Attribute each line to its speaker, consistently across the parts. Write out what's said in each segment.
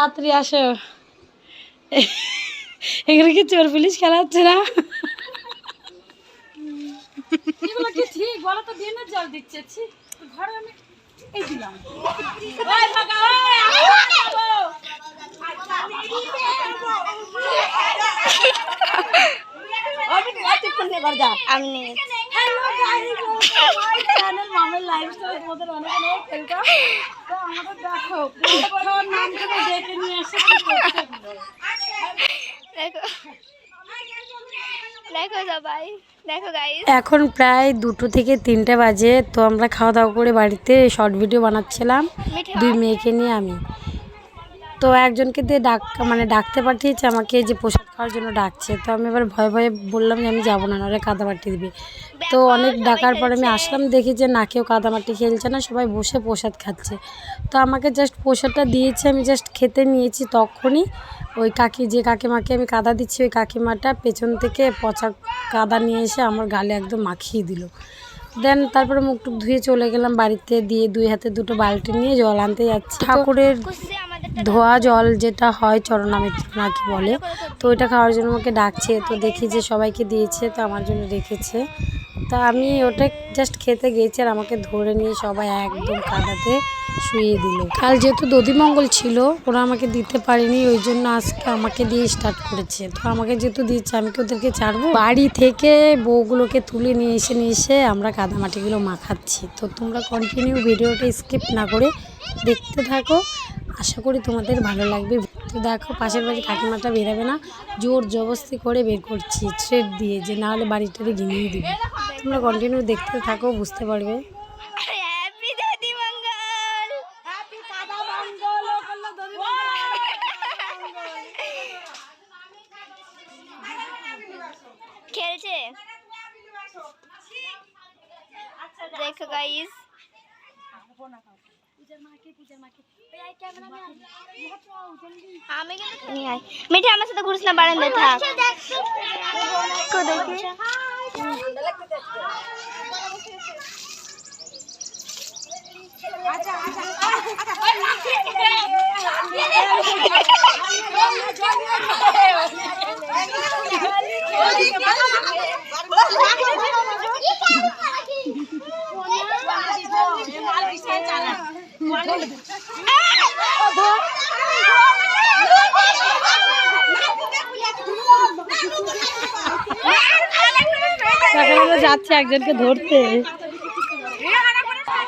Speaker 1: তাড়াতাড়ি আসো। এখানে কি চোর পুলিশ খেলা হচ্ছে না আমি এই দিলাম। ওই ফাঁকা, ওই, আমি যাব।
Speaker 2: আমি নিয়ে
Speaker 1: Hello guys, welcome my channel, মামের lifestyle তোমাদের অনেক অনেক welcome। তো আমাদের দেখো, পুরোক্ষণ নাম করে ডেকে নিয়ে এসে কি করছে এগুলো?
Speaker 2: দেখো দেখো সবাই দেখো গাইস
Speaker 1: এখন প্রায় দুটো থেকে তিনটে বাজে তো আমরা খাওয়া দাওয়া করে বাড়িতে শর্ট ভিডিও বানাচ্ছিলাম দুই মেয়েকে নিয়ে আমি তো একজনকে দিয়ে ডাক মানে ডাকতে পাঠিয়েছে আমাকে যে প্রসাদ খাওয়ার জন্য ডাকছে। তো আমি এবার ভয়ে ভয়ে বললাম যে আমি যাব না নাহলে কাদামাটি দিবে। তো অনেক ডাকার পর আমি আসলাম দেখি যে না কেউ কাদামাটি খেলছে না সবাই বসে প্রসাদ খাচ্ছে। তো আমাকে জাস্ট প্রসাদটা দিয়েছে আমি জাস্ট খেতে নিয়েছি তখনই। ওই কাকি যে কাকিমাকে আমি কাদা দিচ্ছি ওই কাকিমাটা পেছন থেকে পচা কাদা নিয়ে এসে আমার গালে একদম মাখিয়ে দিল। দেন তারপরে মুখ টুক ধুয়ে চলে গেলাম বাড়িতে দিয়ে দুই হাতে দুটো বালতি নিয়ে জল আনতে যাচ্ছি। ঠাকুরের ধোয়া জল যেটা হয় চরণামৃত নাকি বলে, তো ওইটা খাওয়ার জন্য আমাকে ডাকছে, তো দেখি যে সবাইকে দিয়েছে, তো আমার জন্য রেখেছে। তো আমি ওটা জাস্ট খেতে গিয়েছি আর আমাকে ধরে নিয়ে সবাই একদম কাদাতে শুয়ে দিল। কাল যেহেতু দধিমঙ্গল ছিল, ওরা আমাকে দিতে পারেনি, ওই জন্য আজকে আমাকে দিয়ে স্টার্ট করেছে। তো আমাকে যেহেতু দিচ্ছে আমি কি ওদেরকে ছাড়বো? বাড়ি থেকে বউগুলোকে তুলে নিয়ে এসে নিয়ে এসে আমরা কাদামাটিগুলো মাখাচ্ছি। তো তোমরা কন্টিনিউ ভিডিওটা স্কিপ না করে দেখতে থাকো। আশা করি তোমাদের ভালো লাগবে। তো দেখো, পাশের বাড়ি কাকিমাটা বেরাবে না। জোর জবস্তি করে বের করছি থ্রেড দিয়ে, যে না হলে বাড়িটারে ঘিমিয়ে দিবে। তোমরা কন্টিনিউ দেখতে থাকো, বুঝতে পারবে
Speaker 2: হ্যাপি দাদি মঙ্গল হ্যাপি কাদা মঙ্গল খেলছে দেখো গাইস আমি কিন্তু নিয়ে আয় মিঠে আমার সাথে ঘুরিস না বারান্দায় থাক কো দেখি
Speaker 1: যাচ্ছি একজনকে ধরতে।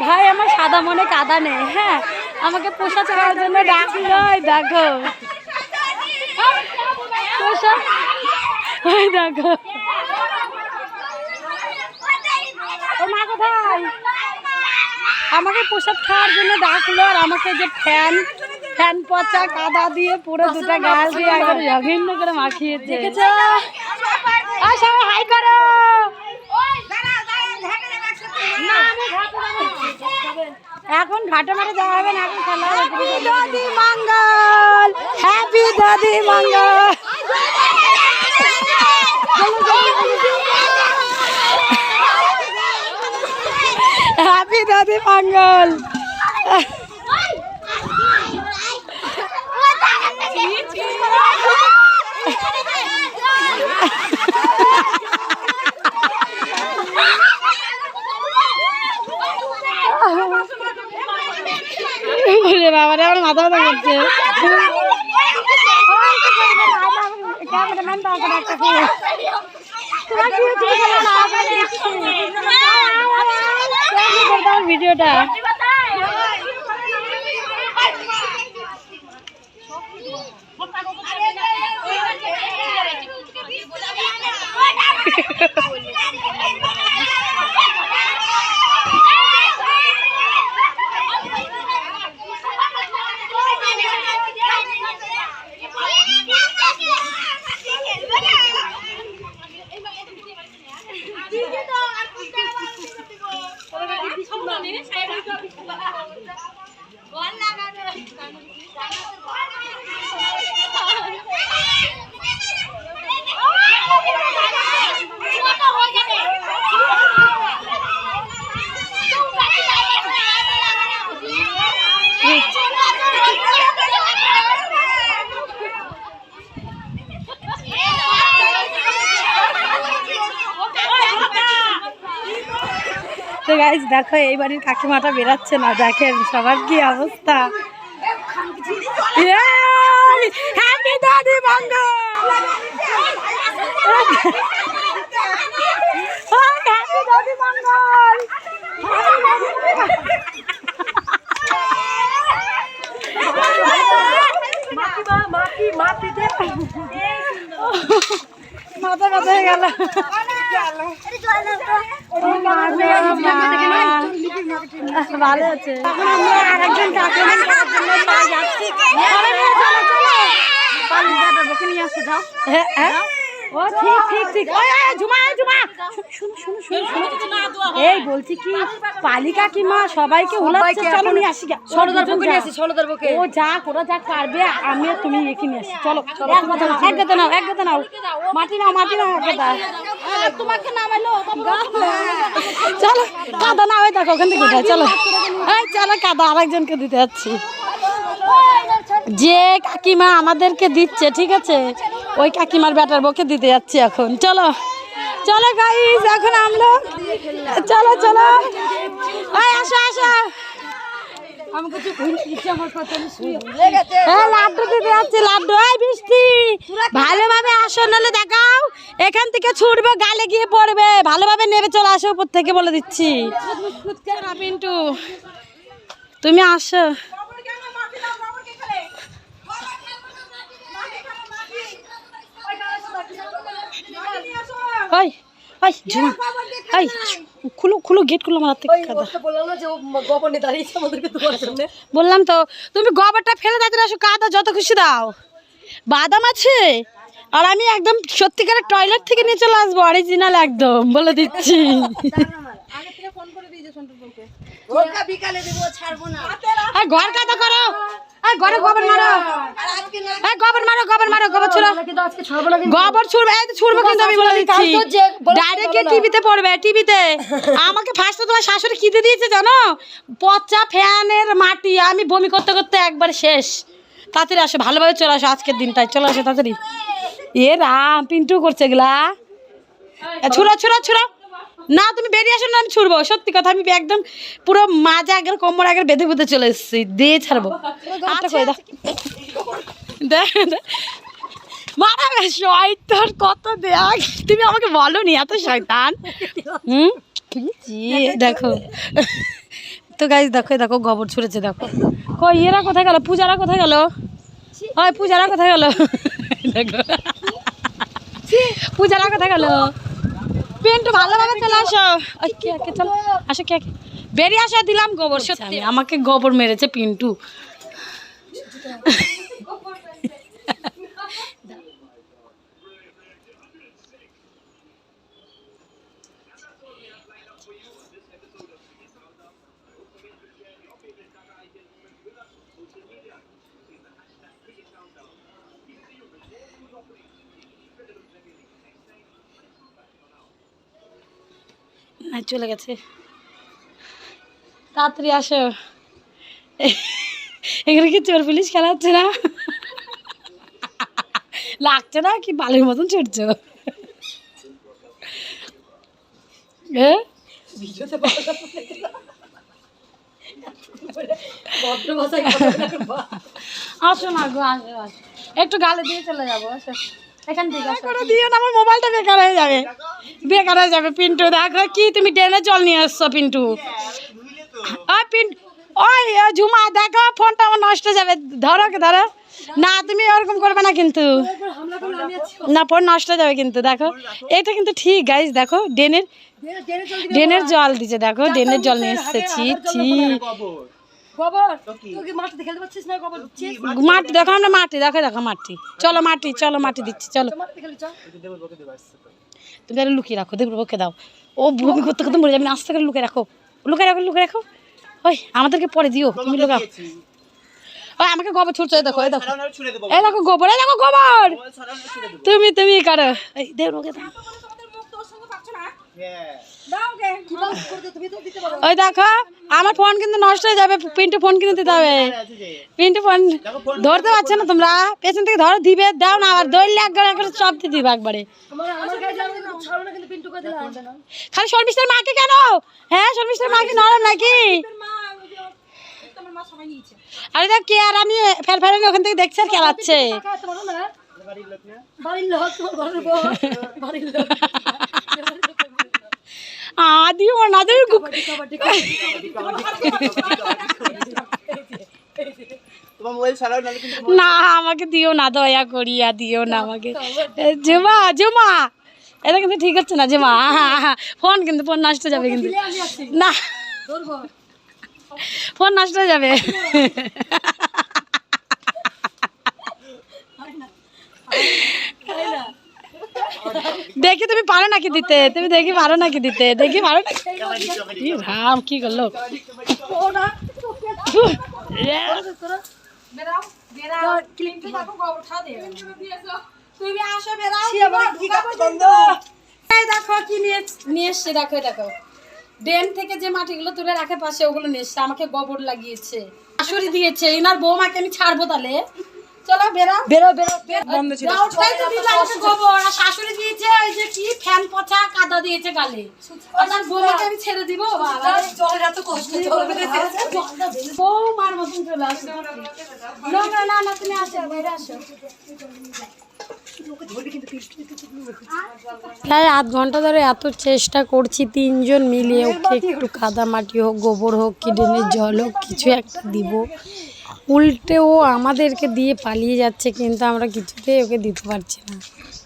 Speaker 1: ভাই, আমার সাদা মনে কাদা নেই হ্যাঁ? আমাকে পোষা খাওয়ার জন্য ডাকলো দেখো। দেখো। আমাকে প্রসাদ খাওয়ার জন্য ডাকলো আর আমাকে যে ফ্যান ফ্যান পচা কাদা দিয়ে পুরো দুটো গাল দিয়ে একবার জঘন্য করে মাখিয়েছে। সবাই হাই করো। এখন ঘাটে মাঠে যাওয়া হবে না এখন খেলা হ্যাপি দাদি মঙ্গল হ্যাপি দাদি মঙ্গল হ্যাপি পাঙ্গল মঙ্গল বাবা রে আমার মাথা ব্যথা করছে। গাইজ দেখো এই বাড়ির কাকিমাটা বেরাচ্ছে না। দেখেন সবার কি অবস্থা? হ্যাপি দাদি মঙ্গল হ্যাপি দাদি মঙ্গল মাথা ব্যথা হয়ে গেল। ভালো আছে এখন আমরা আরেকজন কাকিমার জন্য পায়ে যাচ্ছি হ্যাঁ, হ্যাঁ। ও ঠিক ঠিক ঠিক ওই ওই ঝুমা এই ঝুমা শুনো শুনো শুনো শুনো এই বলছি কি পালি কাকিমা সবাইকে উলাচ্ছে চলো নিয়ে আসি সরদার বুকে নিয়ে আসি সরদার বুকে ও যা ওরা যা পারবে আমি তুমি একে নিয়ে আসি। চলো এক কথা নাও এক কথা নাও এক কথা নাও। মাটি নাও মাটি নাও এক কথা তোমাকে নামাইলো চলো কাদা না ওই দেখো ওখান থেকে উঠায় চলো। এই চলো কাদা আরেকজনকে দিতে যাচ্ছি। যে কাকিমা আমাদেরকে দিচ্ছে ঠিক আছে? ওই কাকিমার ব্যাটার বকে দিতে যাচ্ছি এখন। চলো। চলো গাইস এখন আমরা চলো চলো। এই আসো আসো। হ্যাঁ লাড্ডু দিতে লাড্ডু। এই বৃষ্টি। ভালোভাবে আসো নাহলে দেখাও। এখান থেকে ছুটবে গালে গিয়ে পড়বে। ভালোভাবে নেবে চলে আসো উপর থেকে বলে দিচ্ছি। তুমি আসো। ওই ঝুমা ওই খুলো খুলো গেট খুলো আমার হাত থেকে কাদা বললাম তো তুমি গোবরটা ফেলে দাও আসো কাদা যত খুশি দাও। বাদাম আছে? আর আমি একদম সত্যিকারের টয়লেট থেকে নিয়ে চলে আসব অরিজিনাল একদম বলে দিচ্ছি। আর ঘর কাদা করো। আর ঘরে গোবর মারো। এই গোবর মারো গোবর মারো গোবর ছুড়ো। গোবর ছুড়বে এই তো ছুড়বো কিন্তু আমি বলে দিচ্ছি। ডাইরেক্ট টিভিতে পড়বে টিভিতে আমাকে ফার্স্টে তোমার শাশুড়ি কি দিয়েছে জানো? পচা ফ্যানের মাটি আমি বমি করতে করতে একবার শেষ। তাড়াতাড়ি আসো ভালোভাবে চলে আসো আজকের দিনটায় চলে আসো তাড়াতাড়ি। এ রাম পিন্টু করছে এগুলা। ছুড়ো ছুড়ো ছুড়ো। না তুমি বেরিয়ে আসো না আমি ছুড়বো। সত্যি কথা আমি একদম পুরো মাজা আগের কোমর আগের বেঁধে বেঁধে চলে এসেছি। দিয়ে ছাড়বো। আচ্ছা দেখ। মারাবে শয়তান কত দেখ তুমি আমাকে বলো নি এত শয়তান। হুম? দেখো। তো গাইজ দেখো দেখো গোবর ছুঁড়েছে দেখো। কই এরা কোথায় গেল? পূজারা কোথায় গেল? হয় পূজারা কোথায় গেল? দেখো। পূজারা কোথায় গেল? পেন্টু ভালোভাবে চলে আসো। কে কে চলো। আসো কে কে। বেরিয়ে আসো দিলাম গোবর সত্যি। আমাকে গোবর মেরেছে পিন্টু। না চলে গেছে। তাড়াতাড়ি আসো। এখানে কি চোর পুলিশ খেলা হচ্ছে না? লাগছে না কি বালির মতন ছুটছো? এ? আসো না গো আসো আসো। একটু গালে দিয়ে চলে যাব আসো। এখান থেকে করে দিও না আমার মোবাইলটা বেকার হয়ে যাবে। বেকার হয়ে যাবে পিন্টু। দেখো কি তুমি ট্রেনে জল নিয়ে এসছো পিন্টু। ওই পিন ওই ঝুমা দেখো ফোনটা আমার নষ্ট হয়ে যাবে। ধরো ধরো। না তুমি ওরকম করবে না কিন্তু। না ফোন নষ্ট হয়ে যাবে কিন্তু দেখো। এটা কিন্তু ঠিক গাইজ দেখো ড্রেনের ড্রেনের জল দিছে দেখো ড্রেনের জল নিয়ে এসছে ছি ছি মাটি দেখো আমরা মাটি দেখো দেখো মাটি। চলো মাটি চলো মাটি দিচ্ছি চলো। তুমি তাহলে লুকিয়ে রাখো দেখব ওকে দাও। ও ভূমি করতে করতে মরে যাবে না আস্তে করে লুকিয়ে রাখো। লুকিয়ে রাখো লুকিয়ে রাখো। ওই আমাদেরকে পরে দিও তুমি লুকাও। ওই আমাকে গোবর ছুটছো এই দেখো এই দেখো। এই দেখো গোবর এই দেখো গোবর। তুমি তুমি কারও এই দেব ওকে দাও। ওই দেখো আমার ফোন কিন্তু নষ্ট হয়ে যাবে। পিন্টু ফোন কিনে দিতে হবে। পিন্টু ফোন ধরতে পারছ না তোমরা। পেছন থেকে ধরো দিবে দাও না আবার দৌড়লে একবার একবার সব দিয়ে দিবে একবারে। খালি শর্মিষ্ঠার মাকে কেন? হ্যাঁ শর্মিষ্ঠার মাকে নরম নাকি? আরে দেখ কে আর আমি ফের ফের ওখান থেকে দেখছি আর খেলাচ্ছে। আ দিও না? দিও
Speaker 3: তোমার মোবাইল নাহলে কিন্তু
Speaker 1: না আমাকে দিও না দয়া করিয়া দিও না আমাকে জুমা জুমা এটা কিন্তু ঠিক হচ্ছে না জুমা ফোন কিন্তু ফোন নষ্ট যাবে কিন্তু না ফোন নষ্ট হয়ে যাবে দেখি তুমি পারো নাকি দিতে? তুমি দেখি পারো নাকি দিতে? দেখি পারো নাকি? রাম কি করল? আমাকে গোবর লাগিয়েছে। শাশুড়ি দিয়েছে, ইনার বৌমাকে আমি ছাড়বো তাহলে? চলো বেরো। বেরো বন্ধ ছিল। ওটাই তো দিল গোবর আর শাশুড়ি দিয়েছে ওই যে কি ফ্যান পচা কাদা দিয়েছে গালে। আমি ছেড়ে দিব বাবা। জলের এত কষ্ট বৌমার মতন চলে আসো। না না না না তুমি আসো বাইরে আসো। প্রায় আধ ঘণ্টা ধরে এত চেষ্টা করছি তিনজন মিলিয়ে ওকে একটু কাদা মাটি হোক গোবর হোক কি ড্রেনের জল হোক কিছু একটা দিব। উল্টে ও আমাদেরকে দিয়ে পালিয়ে যাচ্ছে কিন্তু আমরা কিছুতেই ওকে দিতে পারছি না।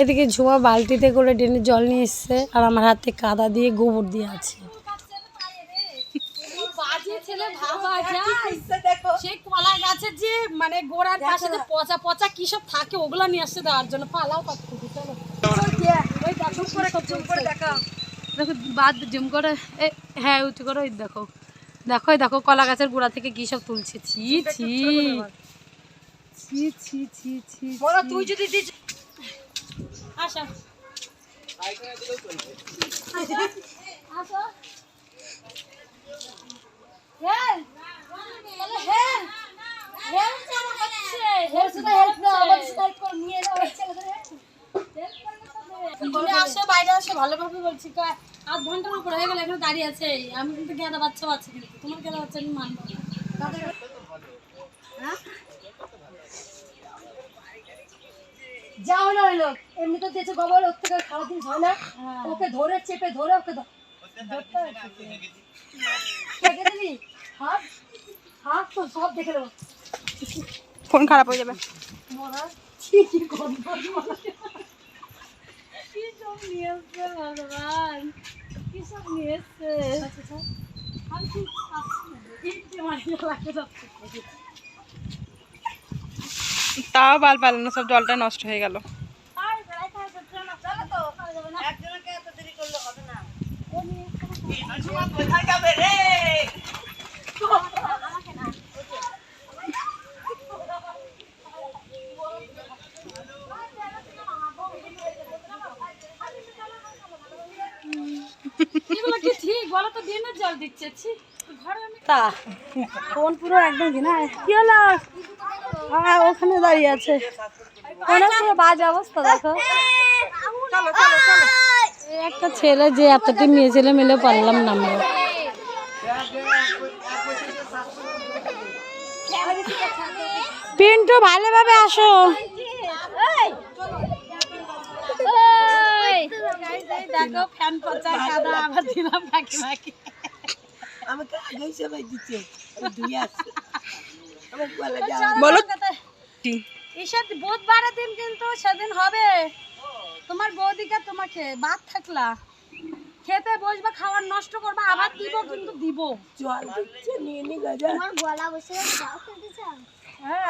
Speaker 1: এদিকে ঝুমা বালতিতে করে ড্রেনের জল নিয়ে এসছে আর আমার হাতে কাদা দিয়ে গোবর দিয়ে আছে। ছেলে ভাবা যায়। সেই কলা গাছের যে মানে গোড়ার পাশে যে পচা পচা কি সব থাকে ওগুলো নিয়ে আসছে দেওয়ার জন্য। পালাও পাচ্ছি চলো। ওই দেখো করে দেখো দেখো বাদ জুম করে। হ্যাঁ উঁচু করে ওই দেখো। দেখো দেখো কলা গাছের গোড়া থেকে কি সব তুলছে? ছি ছি তুই যদি আসো। হেল্প! না আমাদের হেল্প করে নিয়ে যাও ছেলেদের। তুমি আসো বাইরে আসো ভালোভাবে বলছি আধ ঘণ্টার উপর হয়ে গেল এখানে দাঁড়িয়ে আছে। আমি কিন্তু গেঁদা বাচ্চাও আছে কিন্তু তোমার গেঁদা বাচ্চা আমি মানবো না?
Speaker 4: যাও না ওই লোক এমনি তো দিয়েছে গোবর ওর থেকে খাওয়া দিন হয় না।
Speaker 1: হ্যাঁ।
Speaker 4: ওকে ধরে চেপে ধরে ওকে ধ- দেখে দিবি হাত হাত তো সব দেখে নেব।
Speaker 2: ফোন খারাপ হয়ে যাবে।
Speaker 4: মরা গন্ধ।
Speaker 1: কি সব নিয়ে এসছে ভগবান কি সব নিয়ে এসছে আমি ঠিক পাচ্ছি না। ইচ্ছে মারিয়ে লাগে যাচ্ছে।
Speaker 2: তাও বাল পাল না সব জলটা নষ্ট হয়ে গেল
Speaker 1: তো, খাওয়া যাবে না। তো দিনের জল দিচ্ছে ছি। তা ফোন পুরো একদম ঘিনা কি হলো? হ্যাঁ ওখানে দাঁড়িয়ে আছে। ফোনের পুরো বাজে অবস্থা দেখো। একটা ছেলে যে এতটি মেয়ে ছেলে মিলে পারলাম না আমরা। পিন্টু ভালোভাবে আসো। ফ্যান পচা কাদা আবার দিলাম ফাঁকি ফাঁকি
Speaker 2: বলো
Speaker 1: ঈশাদ বুধবারের দিন কিন্তু সেদিন হবে। তোমার বৌদিকে তোমাকে বাদ থাকলা। খেতে বসবা খাবার নষ্ট করবা আবার দিব কিন্তু দিব।
Speaker 2: জল দিচ্ছে নিয়ে নি গজা।
Speaker 1: হ্যাঁ।